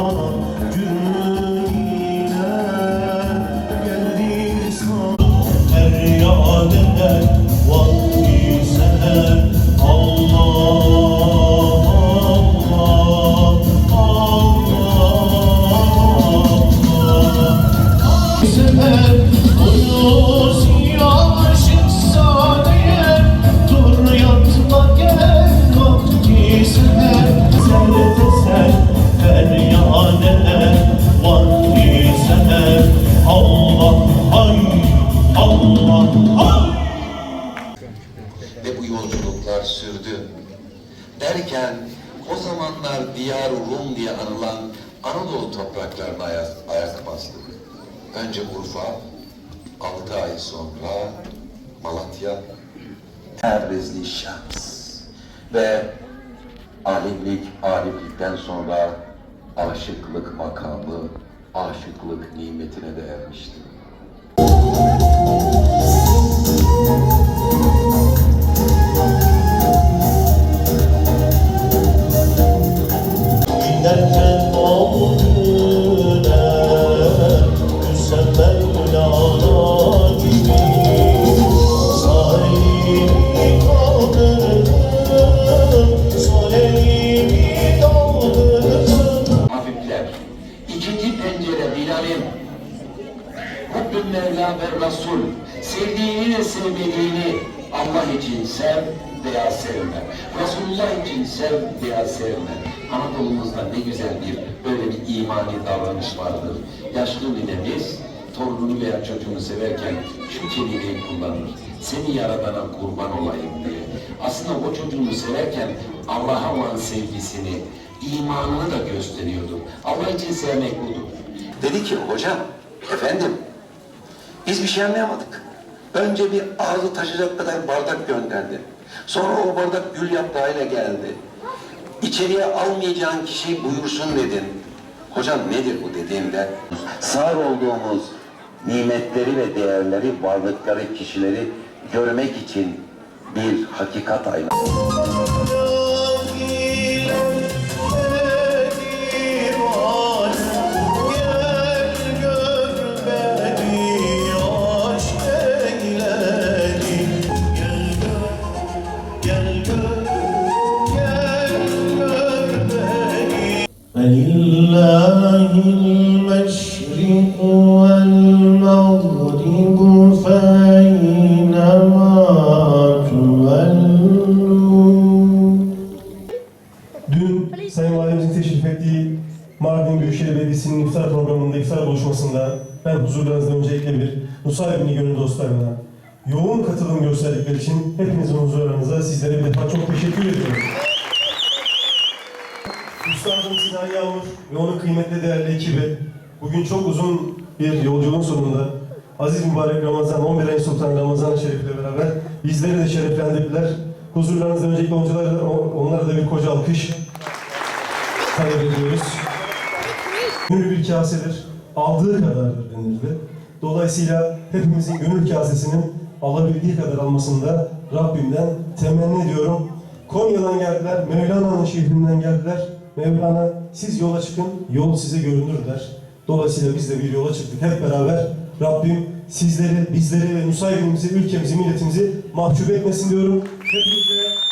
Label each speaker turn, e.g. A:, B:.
A: Oh. Yolculuklar sürdü. Derken o zamanlar Diyar Rum diye anılan Anadolu topraklarına ayak, ayak bastık. Önce Urfa, altı ay sonra Malatya, Terbizli Şams ve alimlik, ariflikten sonra aşıklık makamı, aşıklık nimetine de ermiştim. Mevla ve Resul. Sevdiğini ve sevmediğini Allah için sev veya sevme. Resulullah için sev veya sevme. Anadolu'muzda ne güzel bir böyle bir imani davranış vardır. Yaşlı ninemiz torununu veya çocuğunu severken şu kelimeyi kullanır. Seni yaradana kurban olayım diye. Aslında o çocuğunu severken Allah'a olan sevgisini, imanını da gösteriyordu. Allah için sevmek budur. Dedi ki hocam, efendim biz bir şey anlayamadık. Önce bir ağzı taşıyacak kadar bardak gönderdi. Sonra o bardak gül yaprağıyla geldi. İçeriye almayacağın kişi buyursun dedin. Hocam nedir bu dediğimde? Sağır olduğumuz nimetleri ve değerleri, varlıkları, kişileri görmek için bir hakikat aynası. فلله المشرق والمغرب فأينما تولوا
B: Dün Sayın Valimizin teşrif ettiği Mardin Büyükşehir Belediyesi'nin iftar programında, iftar buluşmasında ben huzurlarınızda öncelikle bir Nusaybin'i gönül dostlarına yoğun katılım gösterdikleri için hepinizin huzurlarınıza sizlere bir defa çok teşekkür ediyorum. Üstadım Sinan Yağmur ve onun kıymetli değerli ekibi bugün çok uzun bir yolculuğun sonunda Aziz Mübarek Ramazan, 11 ayın Sultan Ramazan şerifiyle beraber bizleri de şereflendirdiler. Huzurlarınızda öncelikle onlara, onlara da bir koca alkış talep ediyoruz. Gönül bir kasedir, aldığı kadardır denildi. Dolayısıyla hepimizin gönül kasesinin alabildiği kadar almasında Rabbimden temenni ediyorum. Konya'dan geldiler, Mevlana'nın şehrinden geldiler. Mevlana siz yola çıkın, yol size görünür der. Dolayısıyla biz de bir yola çıktık hep beraber. Rabbim sizleri, bizleri ve Nusaybin'imizi, ülkemizi, milletimizi mahcup etmesin diyorum. Hepinize